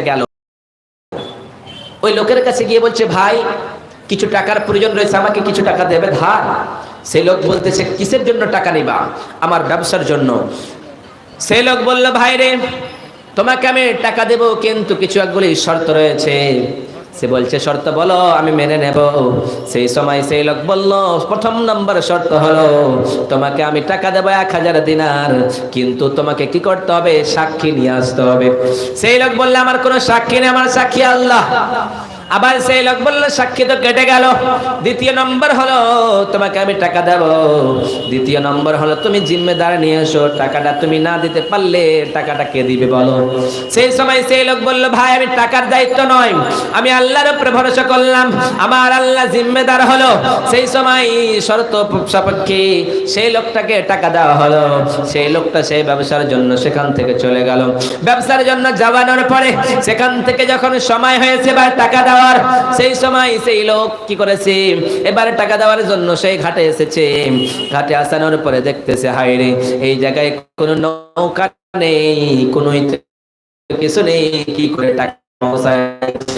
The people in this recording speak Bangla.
গেল। ওই লোকের কাছে গিয়ে বলছে, ভাই, কিছু টাকার প্রয়োজন রয়েছে, আমাকে কিছু টাকা দেবে, ধার। সেই লোক বলতেছে, কিসের জন্য টাকা নিবা? আমার ব্যবসার জন্য। সেই লোক বলল, ভাই রে, তোমাকে আমি টাকা দেব, কিন্তু কিছু একগুলি শর্ত রয়েছে। সে বলছে, শর্ত বলো, আমি মেনে নেব। সেই সময় সেই লোক বলল, প্রথম নম্বর শর্ত হলো, তোমাকে আমি টাকা দেবো এক হাজার দিনার, কিন্তু তোমাকে কি করতে হবে? সাক্ষী নিয়ে আসতে হবে। সেই লোক বললে, আমার কোনো সাক্ষী নেই, আমার সাক্ষী আল্লাহ। আবার সেই লোক বলল, সাক্ষী তো কেটে গেল। দ্বিতীয় নম্বর হলো, তোমাকে আমি টাকা দেব। দ্বিতীয় নম্বর হলো, তুমি জিম্মেদার নিয়ে এসো, টাকাটা তুমি না দিতে পারলে টাকাটা কে দিবে বলো? সেই সময় সেই লোক বলল, ভাই, আমি টাকার দায়িত্ব নয়, আমি আল্লাহর উপরে ভরসা করলাম, আমার আল্লাহ জিম্মেদার হলো। সেই সময় শর্ত সাপেক্ষে সেই লোকটাকে টাকা দেওয়া হলো। সেই লোকটা সেই ব্যবসার জন্য সেখান থেকে চলে গেল। ব্যবসার জন্য যাওয়ানোর পরে সেখান থেকে যখন সময় হয়েছে বা টাকা দেওয়ার। সেই সময় সেই লোক কি করেছে? এবারে টাকা দেওয়ার জন্য সেই ঘাটে এসেছে। ঘাটে আসানোর পরে দেখতেছে হাইরে এই জায়গায় কোনো নৌকা নেই, কোনো কিছু নেই। কি করে টাকা